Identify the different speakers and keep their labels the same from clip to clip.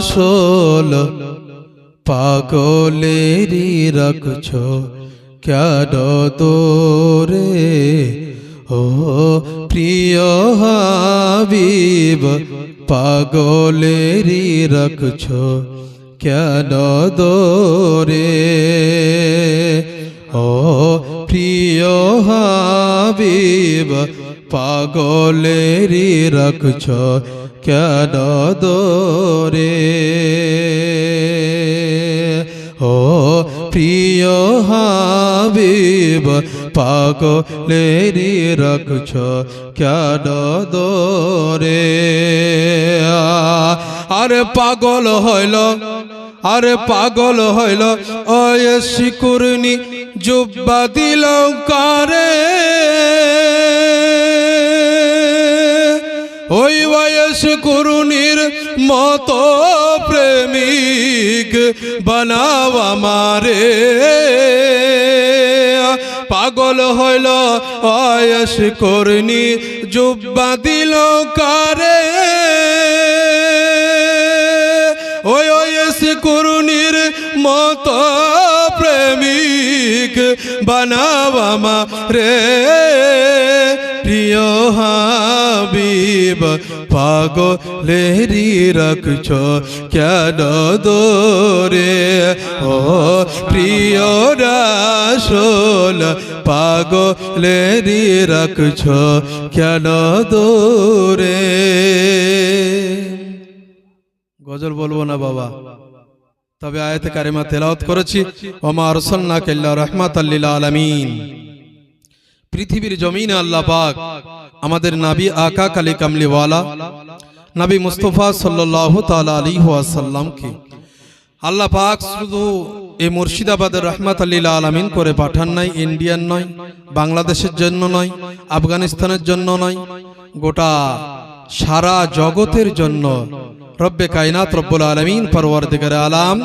Speaker 1: আসল পাগলেরই রাখছ কেন দোরে ও প্রিয় হাবিব পাগলেরই রাখছ কেন দোরে ও প্রিয় হাবিব পাগলেরই রাখছ কেন দোরে? ও প্রিয় হাবিব পাগলেরই রাখছ কেন দোরে? আরে পাগল হইল, আরে পাগল হইল ওই শিকুরনি, জুব্বা দিল কারে? করুণীর মতো প্রেমিক বানাও আমারে। পাগল হইল অয়স করুণী, জুব্বা দিল কারে। ওই ওয়স করুণীর মতো প্রেমিক বানাও আমারে। প্রিয় হাবিব পাগলেরি রাখছ কেন দোরে? ও প্রিয় রাসোল পাগলেরি রাখছ কেন দোরে? গজল বলব না বাবা। তবে আয়াতে কারিমা তেলাওয়াত করেছি। ওমা আরসালনা কাল্লা রাহমাত লিল আলামিন। পৃথিবীর জমিনে আল্লাহ পাক আমাদের নাবি আকা কালী কামলিওয়ালা, নবী মুস্তফা সাল্লাল্লাহু তাআলা আলাইহি ওয়াসাল্লামকে আল্লাহ পাক শুধু এই মুর্শিদাবাদের রহমাত আল্লিল আলামিন করে পাঠান নাই, ইন্ডিয়ান নয়, বাংলাদেশের জন্য নয়, আফগানিস্তানের জন্য নয়, গোটা সারা জগতের জন্য রব্বে কায়নাত রব্বুল আলমিন পরওয়ারদিগার আলাম,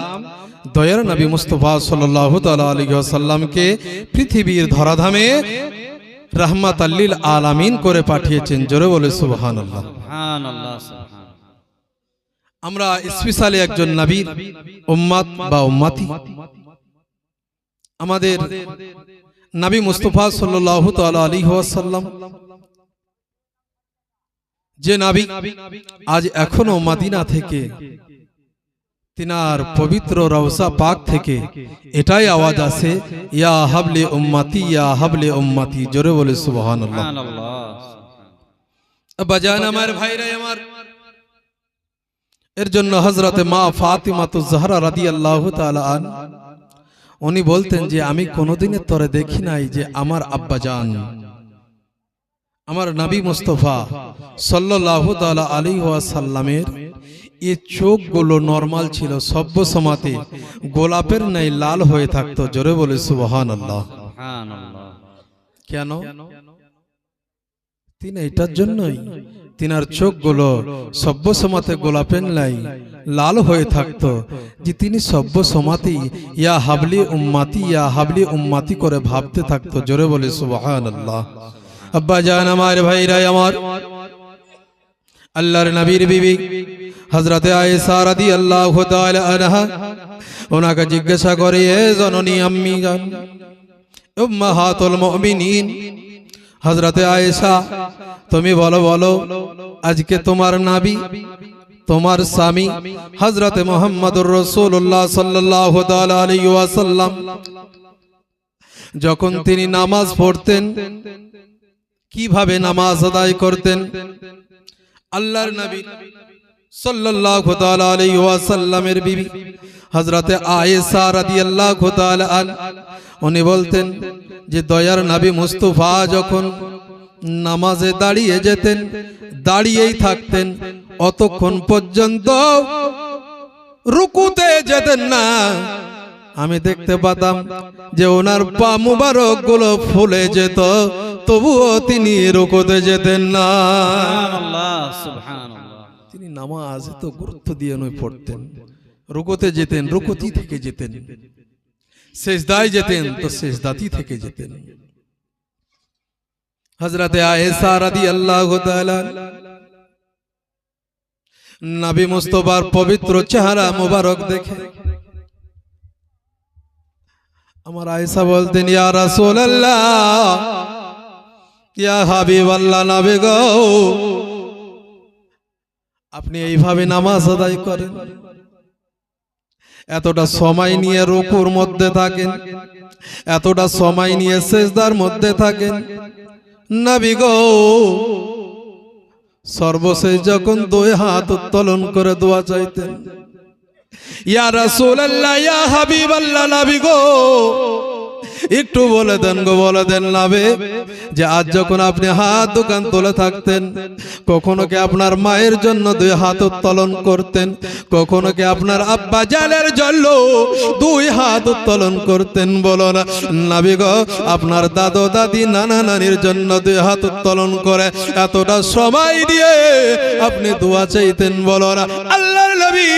Speaker 1: দয়ার নবী মুস্তফা সাল্লাল্লাহু তাআলা আলাইহি ওয়াসাল্লামকে পৃথিবীর ধরাধামে রহমাত আল্লিল আলামিন করে পাঠিয়েছেন। জোরে বলে
Speaker 2: সুবহান
Speaker 1: আমরা স্পেশালি একজন নবীর উম্মাত বা উম্মাতি। আমাদের নবী মুস্তফা তাআলা আলাইহি ওয়াসাল্লাম যে নবী আজ এখনও মদিনা থেকে তিনার পবিত্র রওসা পাক থেকে এটাই আওয়াজ আছে, ইয়া হাবলে উম্মাতি, ইয়া হাবলে উম্মাতি। জোরে বলে সুবহানাল্লাহ। বাজান আমার ভাইরা আমার। এর জন্য হজরতে মা ফাতিমা তো জাহরা রাদি আল্লাহ আন, উনি বলতেন যে, আমি কোনোদিনের তরে দেখি নাই যে আমার আব্বা যান আমার নবী মুস্তফা সাল্লাল্লাহু তাআলা আলাইহি ওয়াসাল্লামের এই চোখগুলো নরমাল ছিল সভ্য সমাতে গোলাপের ন্যায় লাল হয়ে থাকতো জোরে বলে সুবহানাল্লাহ।
Speaker 2: সুবহানাল্লাহ।
Speaker 1: কেন? তিনি এটার জন্যই। তিনার চোখগুলো সভ্য সমাতে গোলাপের লাই লাল হয়ে থাকতো যে তিনি সভ্য সমাতি ইয়া হাবলি উম্মাতি ইয়া হাবলি উম্মাতি করে ভাবতে থাকতো জোরে বলে সুবহানাল্লাহ। আব্বা জান আমার ভাইরা আমার। আল্লাহর নবীর বিবি। হযরতে আয়েশা রাদিয়াল্লাহু তাআলা আনহা ওনাকে জিজ্ঞাসা করে, এ জননী আম্মি জান, উম্মাহাতুল মুমিনিন, হযরতে আয়েশা, তুমি বলো বলো, আজকে তোমার নাবি, তোমার স্বামী হযরতে মুহাম্মদুর রাসূলুল্লাহ সাল্লাল্লাহু তাআলা আলাইহি ওয়াসাল্লাম, যখন তিনি নামাজ পড়তেন, কীভাবে নামাজ আদায় করতেন? আল্লাহর নবী সাল্লাল্লাহু তাআলা আলাইহি ওয়াসাল্লামের বিবি হযরতে আয়েশা রাদিয়াল্লাহু তাআলা আন, উনি বলতেন যে, দয়ার নবী মুস্তাফা যখন নামাজে দাঁড়িয়ে যেতেন, দাঁড়িয়েই থাকতেন, অতক্ষণ পর্যন্ত রুকুতে যেতেন না। আমি দেখতে পাতাম যে, ওনার পা মুবারকগুলো ফুলে যেত, তবুও তিনি রুকুতে যেতেন না। তিনি নামাজ তো গুরুত্ব দিয়ে নয় পড়তেন। রুকুতে যেতেন রুকুতি থেকে যেতেন। শেষদায় যেতেন তো শেষদাতি থেকে যেতেন। হজরতে রাদিয়াল্লাহু তাআলা নাবি মুস্তফার পবিত্র চেহারা মোবারক দেখে। আমার আয়েশা বলতেন ইয়া রাসূলুল্লাহ ইয়া হাবিবাল্লাহ নবী গো আপনি এইভাবে নামাজ আদায় করেন। এতটা সময় নিয়ে রুকুর মধ্যে থাকেন। এতটা সময় নিয়ে সেজদার মধ্যে থাকেন। নবী গো, সর্বশেষ যখন দুই হাত উত্তোলন করে দোয়া চাইতেন, ইয়া রাসূলুল্লাহ, ইয়া হাবিবাল্লাহ, নবী গো একটু বলে দেন গো, বলে দেন নাবে যে আজ যখন আপনি হাত দোকান তুলে থাকতেন, কখনো কি আপনার মায়ের জন্য দুই হাত উত্তোলন করতেন? কখনো কি আপনার আব্বা জালের জন্য দুই হাত উত্তোলন করতেন? বলো না নাবি গো, আপনার দাদু, দাদি, নানা নানির জন্য দুই হাত উত্তোলন করে এতটা সময় দিয়ে আপনি দোয়া চাইতেন, বলো না। আল্লাহর নবী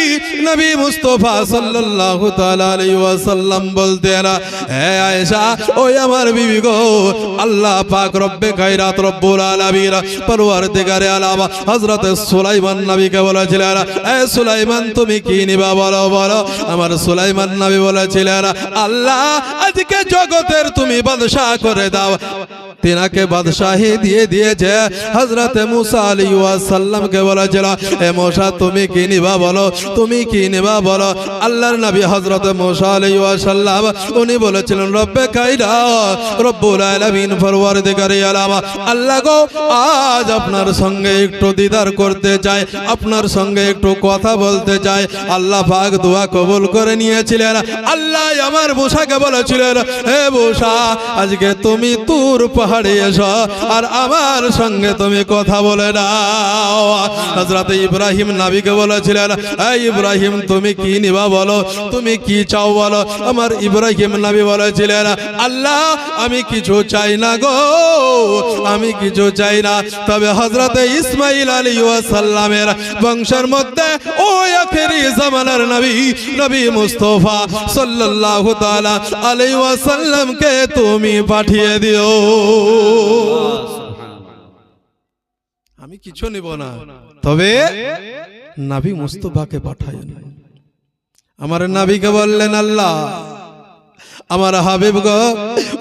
Speaker 1: নবী মুস্তফা সাল্লাল্লাহু তাআলা আলাইহি ওয়াসাল্লাম বলতেন হে ওই আমার বিবি গো। আল্লাহ পাক রব্বে গায়রাত রব্বুল আলামিন, পরওয়ারদিগারে আলাম, হযরত সুলাইমান নবীকে বলেছিলেন, এ সুলাইমান, তুমি কি নিবা বলো বলো। আমার সুলাইমান নবী বলেছিলেন, আল্লাহ, আজকে জগতের তুমি বাদশা করে দাও। তিনাকে বাদশাহী দিয়ে দিয়েছে হজরতে মুসা আলী সাল্লামকে বলেছিল, এ মোসা তুমি কি নিবা বলো, তুমি কি নিবা বলো? আল্লাহর নবী হজরতে মুসা আলী সাল্লাম উনি বলেছিলেন আল্লাহ গো, আজ আপনার সঙ্গে একটু কথা বলতে চাই আল্লাহ পাক দোয়া কবুল করে নিয়েছিলেন। আল্লাহ আমার মুসাকে বলেছিলেন, হে মুসা আজকে তুমি তুর পাহাড়ে এসো, আর আমার সঙ্গে তুমি কথা বলে নাও। হযরত ইব্রাহিম নবীকে বলেছিলেন, এই ইব্রাহিম, তুমি কি নিবা বলো? তুমি কি চাও বলো? আমার ইব্রাহিম নবী বলেছিলেন আল্লাহ, আমি কিছু চাই না গো, আমি কিছু চাই না। তবে হযরত ইসমাইল আলী সাল্লামের বংশের মধ্যে ওই আখেরি জামানার নবী নবী মুস্তফা সাল্লাল্লাহু তাআলা আলাইহি ওয়াসাল্লামকে তুমি পাঠিয়ে দিও। আমি কিছু নিব না। তবে নাবি মুস্তফাকে পাঠায়েন। আমার নাবিকে বললেন, আল্লাহ আমার হাবিব গো,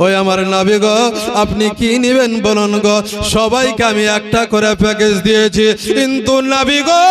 Speaker 1: ওই আমার নাবি গো, আপনি কি নিবেন বলুন গো? সবাইকে আমি একটা করে প্যাকেজ দিয়েছি। কিন্তু নাবি গো,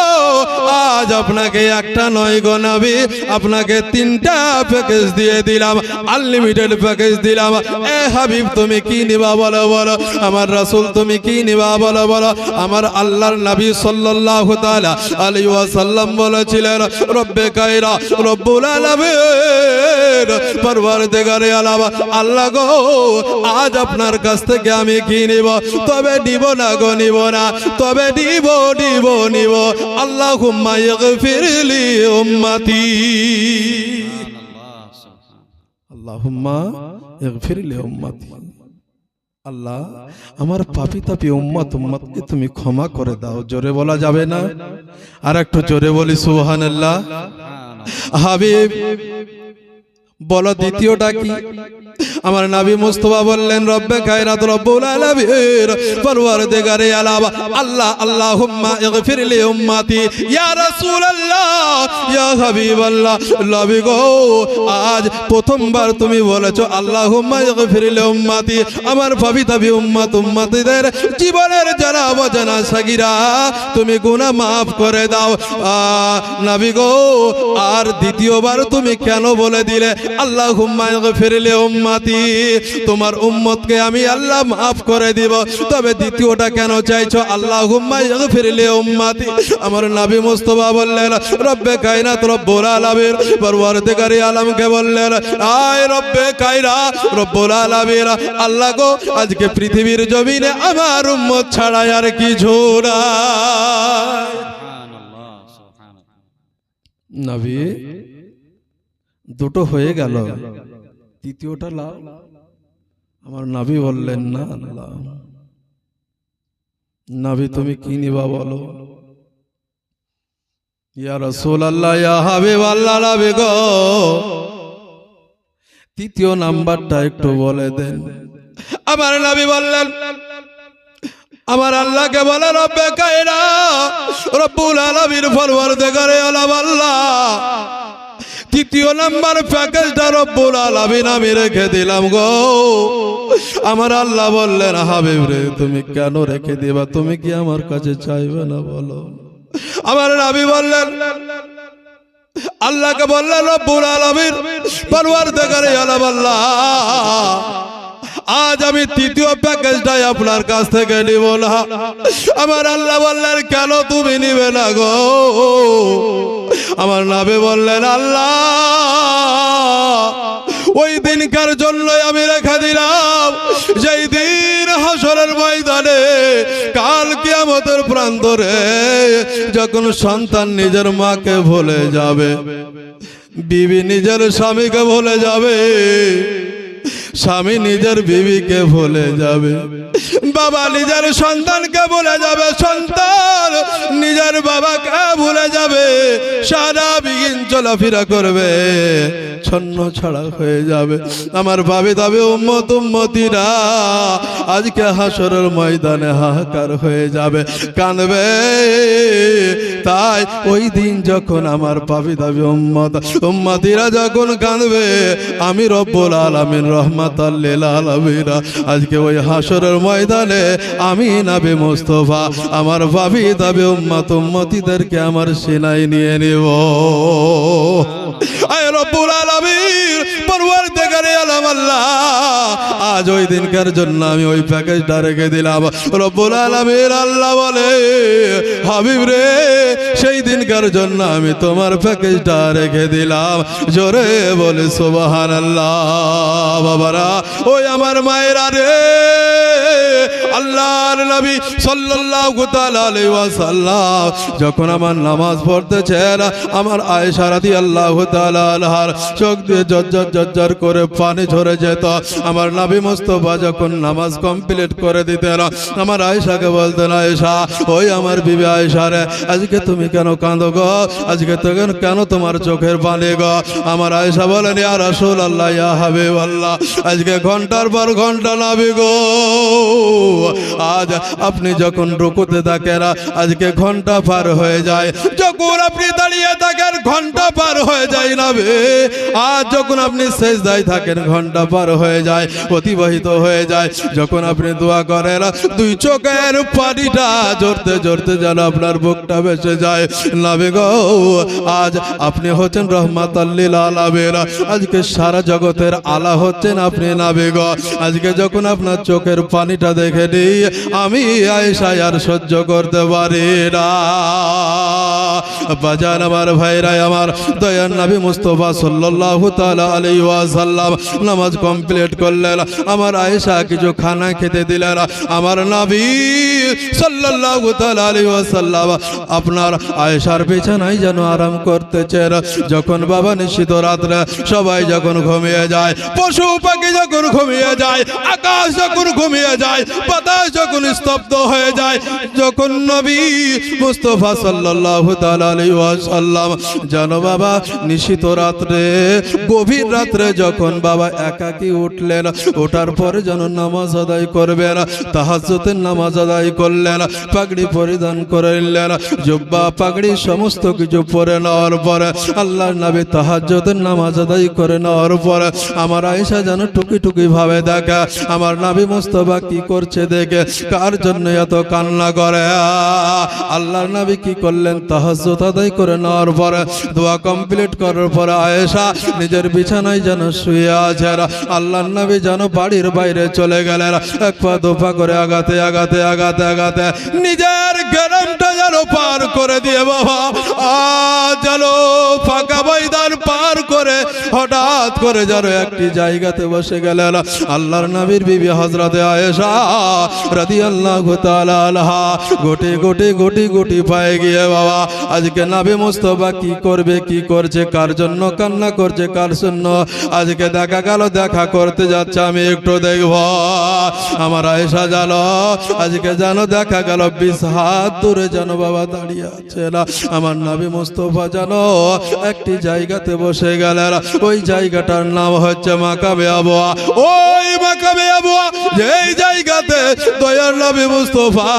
Speaker 1: আজ আপনাকে একটা নয় গো নাবি, আপনাকে তিনটা প্যাকেজ দিয়ে দিলাম আনলিমিটেড প্যাকেজ দিলাম। এ হাবিব, তুমি কি নিবা বলো বলো। আমার রাসূল, তুমি কি নিবা বলো বলো। আমার আল্লাহর নবী সাল্লাল্লাহু তাআলা আলাইহি ওয়াসাল্লাম বলেছিলেন, রব্বে কায়রা, রব্বুল আলামিন, পরওয়ারদিগারে আলাম আল্লাহ গো, আজ আপনার কাছ থেকে আমি কি নিব? তবে নিব না গো, নিব না। তবে নিব নিব নিব। আল্লাহুম্মা ইগফিরলি উম্মতি। ইগফিরলি উম্মতি। আল্লাহ, আমার পাপি তাপি উম্মত উম্মতকে তুমি ক্ষমা করে দাও। জোরে বলা যাবে না? আর একটু জোরে বলি, সুবহানাল্লাহ। হাবিব বলো দ্বিতীয়টা কি? আমার নবী মুস্তফা বললেন রব্বে খায়রাত রব্বুল আলামিন পরওয়ারদিগারে আলাম আল্লাহ আল্লাহুম্মা ইগফিরলি উম্মতি ইয়া রাসূলুল্লাহ ইয়া হাবিবাল্লাহ। নবী গো আজ প্রথমবার তুমি বলেছ আল্লাহুম্মা ইগফিরলি উম্মতি। আমার পবিতাবি উম্মত উম্মতিদের জীবনের যারা অজানা সাগিরা তুমি গুনাহ মাফ করে দাও। আহ, নবী গো আর দ্বিতীয়বার তুমি কেন বলে দিলে? আল্লাহ ফিরলে উম্মাতি। তোমার উম্মতকে আমি আল্লাহ মাফ করে দিব। তবে দ্বিতীয়টা কেন চাইছো? আল্লাহ ফিরলে উম্মাতি। আমার নবী মুস্তফা বললেন রব্বে কায়নাত রব্বুল আলামিন। পরওয়ারদিগারি আলমকে বললেন আয় রব্বে কায়রা রব্বুল আলামিন। আল্লাহ গো আজকে পৃথিবীর জমিনে আমার উম্মত ছাড়া আর কিছু না নবী দুটো হয়ে গেল। তৃতীয়টা লাভ আমার নাবি বললেন না আল্লাহ নাবি তুমি কি নিবা বলো? ইয়া রাসূল আল্লাহ ইয়া হাবিব আল্লাহ নাবি গো। তৃতীয় নাম্বারটা একটু বলে দেন। আমার নাবি বললেন আমার আল্লাহকে বলে রব্বে কায়রা রব্বুল আলামিন ফরওয়ার দেগারে আলাম আল্লাহ। তৃতীয় নাম্বার প্যাকেজটা রব্বুল আলামিন আমি রেখে দিলাম গো। আমার আল্লাহ বললেন, হাবিব রে, তুমি কেন রেখে দিবা? তুমি কি আমার কাছে চাইবে না বলো? আমার নাবি বললেন, আল্লাহকে বললেন, রব্বুল আলামিন পরওয়ার দেগারে আলাম আল্লাহ। আজ আমি তৃতীয় প্যাকেজটাই আপনার কাছ থেকে নিব না। আমার আল্লাহ বললেন, কেন তুমি নিবে না গো? আমার নাবে বললেন, আল্লাহ, ওই দিনকার জন্যই আমি রেখে দিলাম। যেই দিন হাসরের ময়দানে, কাল কিয়ামতের প্রান্তরে যখন সন্তান নিজের মাকে ভুলে যাবে, বিবি নিজের স্বামীকে ভুলে যাবে স্বামী নিজের বিবিকে ভুলে যাবে। বাবা নিজের সন্তানকে ভুলে যাবে, সন্তান নিজের বাবাকে ভুলে যাবে। সারা বিগিন চলাফেরা করবে, ছন্ন ছাড়া হয়ে যাবে। আমার ভাবি দাবে উম্মত উম্মতিরা, আজকে হাসরের ময়দানে হাহাকার হয়ে যাবে, কাঁদবে। তাই ওই দিন যখন আমার পাবি দাবি উম্মত, উম্মতিরা যখন কাঁদবে, আমি রব্বুল আলামিন রহমাত আজকে ওই হাসরের ময়দানে আমি নাবে মোস্তফা, আমার ভাবি দাবি উম্মাত উম্মতিদেরকে আমার সেনাই নিয়ে নিব। আয় রব্বুল আলামিন। আজ ওই দিনকার জন্য আমি ওই প্যাকেজটা রেখে দিলাম। রব্বুল আলামিন আল্লাহ বলে, হাবিব রে, সেই দিনকার জন্য আমি তোমার প্যাকেজটা রেখে দিলাম। জোরে বলে সুবহান আল্লাহ বাবারা, ওই আমার মায়েরা রে, আল্লাহর আমার চোখ দিয়ে জজ্জর জজ্জর করে পানি ঝরে যেত। আমার নাবি মুস্তাফা যখন নামাজ কমপ্লিট করে দিতেন, আমার আয়েশাকে বলতেন আয়সা ওই আমার বিবে আয়সা রে, আজকে তুমি কেন কাঁদো গো? আজকে তো কেন তোমার চোখের পানি গো? আমার আয়সা বলেন, ইয়া আল্লাহ ইয়া হাবিবাল্লাহ, আজকে ঘণ্টার পর ঘণ্টা নাবি গো। আজ আপনি যখন রুকুতে থাকেন, আজকে ঘণ্টা পার হয়ে যায়। যখন আপনি দাঁড়িয়ে থাকেন, ঘণ্টা পার হয়ে যায় না আজ যখন আপনি শেষ দায় থাকেন, ঘণ্টা পার হয়ে যায়, অতিবাহিত হয়ে যায়। যখন আপনি দোয়া করেন, দুই চোখের পানিটা জড়তে জড়তে যেন আপনার বুকটা বেসে যায়। নাবে গো, আজ আপনি হচ্ছেন রহমাত আল্লিল আলামের আজকে সারা জগতের আলা হচ্ছেন আপনি নাবে গো। আজকে যখন আপনার চোখের পানিটা দেখে নিই। আমি আয়েশায় আর সহ্য করতে পারি না। বাজান আমার ভাইরাই আমার দয়ার নবী মুস্তফা সাল্লাল্লাহু তাআলা আলাইহি ওয়াসাল্লাম নামাজ কমপ্লিট করলেন। আমার আয়েশা কিছু খানা খেতে দিলেন। আমার নবী সাল্লাল্লাহু তাআলা আলাইহি ওয়াসাল্লাম আপনার আয়েশার বিছানায় যেন আরাম করতেছেন। যখন বাবা নিশ্চিত রাত্রে সবাই যখন ঘুমিয়ে যায়, পশু পাখি যখন ঘুমিয়ে যায়, আকাশ যখন ঘুমিয়ে যায় বাতাস যখন স্তব্ধ হয়ে যায়, যখন নবী মুস্তফা সাল্লাল্লাহু তাআলা আলাইহি ওয়াসাল্লাম বাবা নিশিত রাত্রে, গভীর রাত্রে যখন বাবা একাকী উঠলেন, ওঠার পরে যেন নামাজ আদায় করবেন তাহাজ্জুদের নামাজ আদায় করলেন, পাগড়ি পরিধান করলেন জুব্বা, পাগড়ি সমস্ত কিছু পরে নেওয়ার পরে, আল্লাহর নবী তাহাজ্জুদের নামাজ আদায় করে নেওয়ার পরে, আমার আয়েশা যেন টুকি টুকি ভাবে দেখা, আমার নাবি মুস্তফা কি করছে দেখে কার জন্য এত কান্না করে? আল্লাহর নবী কি করলেন? তাহাজ্জুদ আদায় করে নেওয়ার পরে, দোয়া কমপ্লিট করার পরে আয়েশা নিজের বিছানায় যেন শুয়ে আছেন আল্লাহর নবী যেন বাড়ির বাইরে চলে গেলেন। এক পা দোপা করে আগাতে আগাতে আগাতে আগাতে নিজের গ্রামটা যেন পার করে দিয়ে বাবা আ যেন ফাঁকা ময়দান হঠাৎ করে যেন একটি জায়গাতে বসে গেলেন আল্লাহর নবীর বিবি হজরতে আয়েশা রাদি আল্লাহ আনহা। গোটে গোটে গোটি গোটি পায়ে গিয়ে, বাবা, আজকে নাবি মুস্তফা কি করবে, কি করছে, কার জন্য কান্না করছে, কার জন্য আজকে দেখা গেল, দেখা করতে যাচ্ছে, আমি একটু দেখব। আমার আয়েশা জানো, আজকে জানো, দেখা গেল, বিশ হাত দূরে যেন বাবা দাঁড়িয়ে আছে না। আমার নাবি মুস্তফা জানো, একটি জায়গাতে বসে গেলেন। ওই জায়গাটার নাম হচ্ছে মাকাবে আবহাওয়া ওই মাকাবে আবহাওয়া যেই জায়গাতে দয়ার নবী মুস্তফা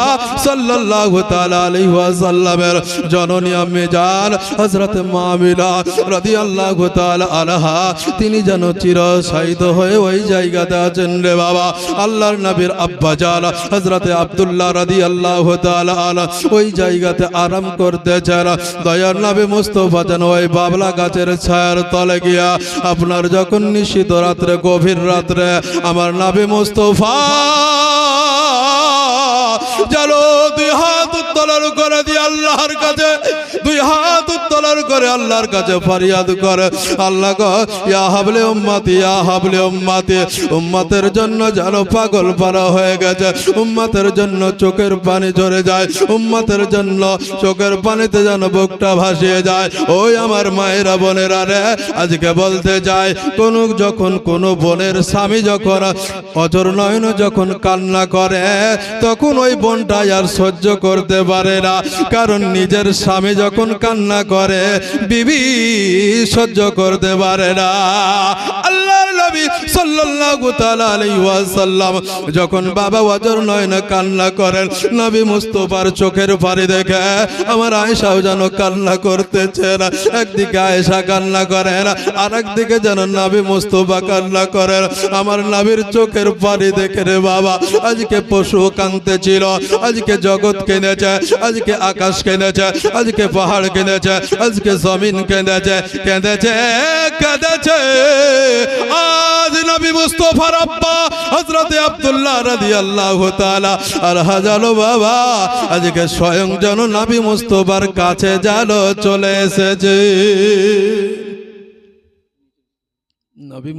Speaker 1: সাল্লাল্লাহু তাআলা আলাইহি ওয়াসাল্লামের জননী আম্মে জান, হযরত মামিলা রাদিয়াল্লাহু তাআলা আনহা, তিনি যেন চিরশায়িত হয়ে ওই জায়গাতে আছেন রে বাবা। আল্লাহর নবীর আব্বা জান, হযরত আব্দুল্লাহ রাদিয়াল্লাহু তাআলা আনহা, ওই জায়গাতে আরাম করতে করতেছেন দয়ার নবী মুস্তফা যেন ওই বাবলা গাছের ছায়ার তলে গিয়া আপনার যখন নিশ্চিত রাত্রে, গভীর রাত্রে আমার নাবি মুস্তফা চলো দুই হাত উত্তোলন করে দিয়ে আল্লাহর কাছে করে আল্লাহর কাছে ফরিয়াদ করে। আল্লাহ ইয়া হাবলে উম্মতি, ইয়া হাবলে উম্মতি। উম্মতের জন্য যেন পাগল পারা হয়ে গেছে। উম্মতের জন্য চোখের পানি ঝরে যায়। উম্মতের জন্য চোখের পানিতে যেন বুকটা ভাসিয়ে যায়। ওই আমার মায়েরা বোনেরা রে, আজকে বলতে যায় কোন যখন কোন বোনের স্বামী যখন অজর নয়ন যখন কান্না করে, তখন ওই বোনটাই আর সহ্য করতে পারে না। কারণ নিজের স্বামী যখন কান্না করে বিবি সহ্য করতে পারে না। আল্লাহর নবী সাল্লাল্লাহু তাআলা আলাইহি ওয়াসাল্লাম যখন বাবা ওয়াজর কান্না করেন, নবী চোখের পানি দেখে, আমার আয়েশাও যেন কান্না করতেছে না। একদিকে আয়েশা কান্না করেন আর একদিকে যেন নবী মুস্তফা কান্না করেন। আমার নবীর চোখের পানি দেখে রে বাবা, আজকে পশু কাঁদতে ছিল আজকে জগৎ কেঁদেছে, আজকে আকাশ কেঁদেছে, আজকে পাহাড় কেঁদেছে, আজকে জমিন কেঁদেছে কেঁদেছে কেঁদেছে। আব্বা আব্দুল্লাহ তাআলা আর বাবা আজকে স্বয়ং যেন মুস্তফার কাছে চলে এসেছে। নবী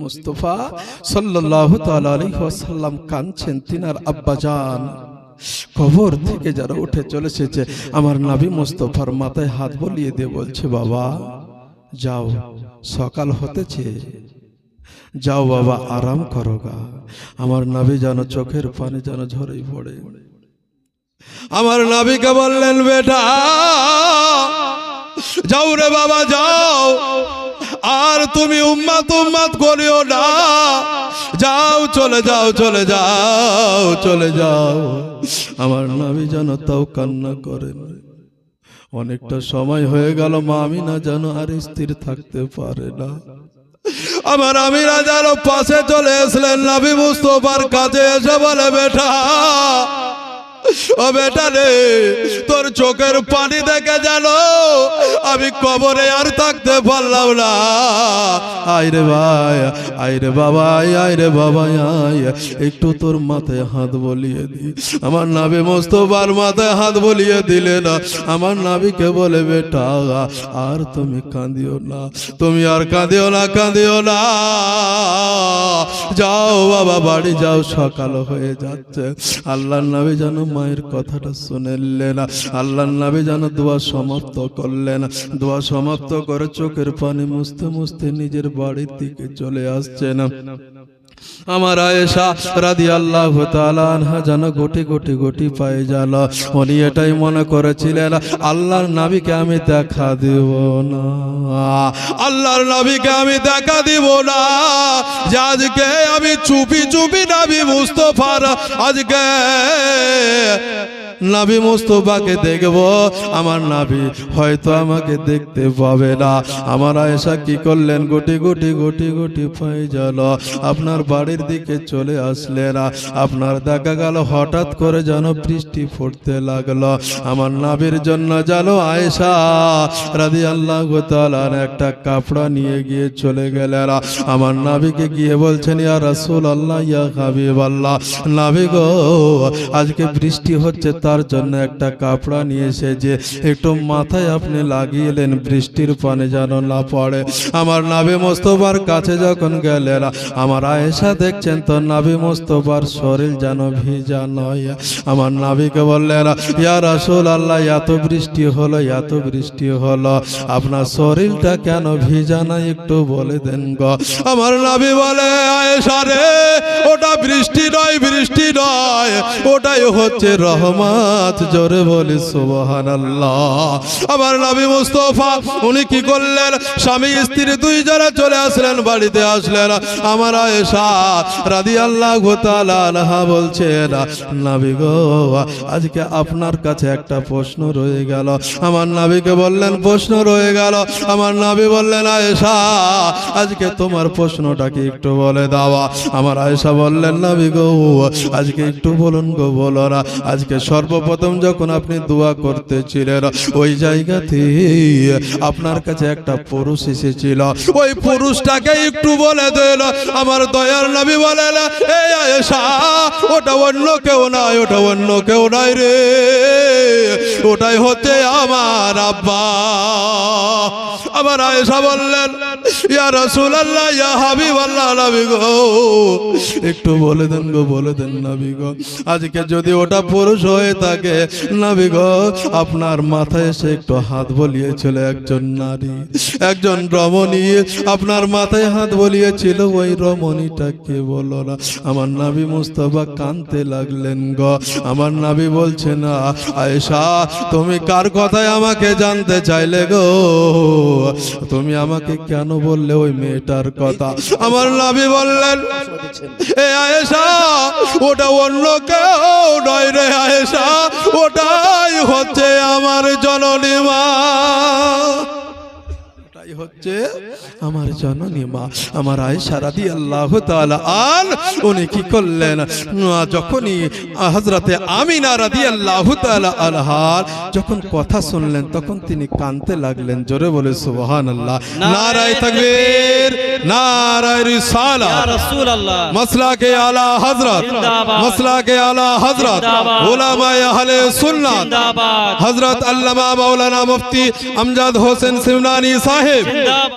Speaker 1: কাঁদছেন, তিনার আব্বাজান কবর থেকে যারা উঠে চলে এসেছে, আমার নবী মুস্তফার মাথায় হাত বলিয়ে দিয়ে বলছে, বাবা, যাও, সকাল হতেছে। যাও বাবা, আরাম করো গা। আমার নাবি যেন চোখের পানি যেন ঝরেই পড়ে। আমার নাবিকে বললেন, বেটা, যাও রে বাবা, যাও। আর তুমি উম্মাত উম্মাত করিও না। যাও, চলে যাও চলে যাও চলে যাও। আমার নাবি যেন তাও কান্না করেন অনেকটা সময় হয়ে গেল মা আমি না যেন আর স্থির থাকতে পারে না। আমার আমি রাজার পাশে চলে আসলেন নাবি মুস্তফার কাছে এসে বলে, বেটা, ও বেটা রে, তোর চোখের পানি দেখে জানো আমি কবরে আর থাকতে পারলাম না। আয় রে ভাই, আয় রে বাবা, আয় আয় রে বাবা, আয় একটু তোর মাথায় হাত বলিয়ে দি। আমার নাবি মোস্তফার মাথায় হাত বলিয়ে দিলে না। আমার নাবিকে বলে, বেটা, আর তুমি কাঁদিও না। তুমি আর কাঁদিও না কাঁদিও না। যাও বাবা, বাড়ি যাও, সকাল হয়ে যাচ্ছে। আল্লাহর নবী যেন মায়ের কথাটা শুনেলেন আল্লাহর নবী যেন দোয়া সমাপ্ত করলেন দোয়া সমাপ্ত করে, চোখের পানি মুছতে মুছতে নিজের বাড়ির দিকে চলে আসছেন আমার আয়েশা রাদি আল্লাহ আনহা যেন গোটি গোটি গোটি পায়ে জাল উনি এটাই মনে করেছিলেন, আল্লাহর নাবিকে আমি দেখা দেব না। আল্লাহর নাবিকে আমি দেখা দিব না। যে আজকে আমি চুপি চুপি নাবি মুস্তফার, আজকে নাবি মুস্তফাকে দেখব। আমার নাবি হয়তো আমাকে দেখতে পাবে না। আমার আয়েশা কি করলেন? গুটি গুটি গুটি গুটি পাই গেল। আপনার বাড়ির দিকে চলে আসলেন আপনার দেখা গেল, হঠাৎ করে যেন বৃষ্টি পড়তে লাগল। আমার নাবির জন্য জানো আয়েশা রাদি আল্লাহ একটা কাপড়া নিয়ে গিয়ে চলে গেলেন। আমার নাবিকে গিয়ে বলছেন, ইয়া রাসূল আল্লাহ ইয়া হাবিব আল্লাহ নাবি গো, আজকে বৃষ্টি হচ্ছে তার জন্য একটা কাপড়া নিয়ে এসে যে একটু মাথায় আপনি লাগিয়ে লাগিয়েলেন, বৃষ্টির পানি যেন না পড়ে। আমার নাবি মোস্তফার কাছে যখন গেলেন, আমার আয়েশা দেখছেন তো নাবি মোস্তফার শরীর যেন ভিজা নয়। আমার নাবিকে বললেন, ইয়া রাসূল আল্লাহ এত বৃষ্টি হলো, এত বৃষ্টি হলো। আপনার শরীরটা কেন ভিজা না একটু বলে দেন গো। আমার নাবি বলে, আয়েশা রে ওটা বৃষ্টি নয় বৃষ্টি নয়। ওটাই হচ্ছে রহমত। জোরে বলি সুবহান আমার নবী মুস্তফা, উনি কি করলেন? স্বামী, স্ত্রী দুই জনে চলে আসলেন, বাড়িতে আসলেন। আমার আয়েশা রাদি আল্লাহ আনহা বলছেন, নাবি গো, আজকে আপনার কাছে একটা প্রশ্ন রয়ে গেল। আমার নাবিকে বললেন, প্রশ্ন রয়ে গেল। আমার নাবি বললেন, আয়েশা, আজকে তোমার প্রশ্নটাকে একটু বলে দাওয়া আমার আয়েশা বললেন, নাবি গো, আজকে একটু বলুন গো, বলো না। আজকে সর্বপ্রথম যখন আপনি দোয়া করতেছিলেন, ওই জায়গাতে আপনার কাছে একটা পুরুষ এসেছিল। ওই পুরুষটাকে একটু বলে দিল, আমার দয়ার নবী বলেন এই আয়েশা, ওটা অন্য কেউ নয় ওটা অন্য কেউ নয় রে। ওটাই হচ্ছে আমার আব্বা। আমার আয়েশা বললেন ইয়া রাসূলুল্লাহ, ইয়া হাবিবাল্লাহ নবী গো। একটু বলে দেন গো, বলে দেন নবী গো। আজকে যদি ওটা পুরুষ হয়ে থাকে, নবী গো, আপনার মাথায় এসে একটু হাত বলিয়েছিল একজন নারী, একজন রমণী। আপনার মাথায় হাত বলিয়েছিল ওই রমণীটা কে বলো না? আমার নাবি মুস্তফা কানতে লাগলেন গো। আমার নাবি বলছে, না, আয়েশা, তুমি কার কথায় আমাকে জানতে চাইলে গো? তুমি আমাকে কেন বললে ওই মেয়েটার কথা। আমার নাবি বললেন, এ আয়েশা, ওটা অন্য কেউ নয় রে আয়েশা, ওটাই হচ্ছে আমার জননী মা। হচ্ছে আমার জননী মা আমার আয়েশা রাদি আল্লাহ তাআলা। আন উনি কি করলেন? যখনই হযরতে আমিনা রাদি আল্লাহ তাআলা যখন কথা শুনলেন তখন তিনি কানতে লাগলেন জোরে বলে সুবহানাল্লাহ। নারায়ে তাকবীর নারায়ে রিসালা
Speaker 2: ইয়া রাসূলুল্লাহ। আলা
Speaker 1: হযরত। আলা হযরত।
Speaker 2: আহলে
Speaker 1: হযরত আল্লামা মাওলানা মুফতি আমজাদ হোসেন সিমনানি সাহেব।
Speaker 2: ਜਿੰਦਾਬਾਦ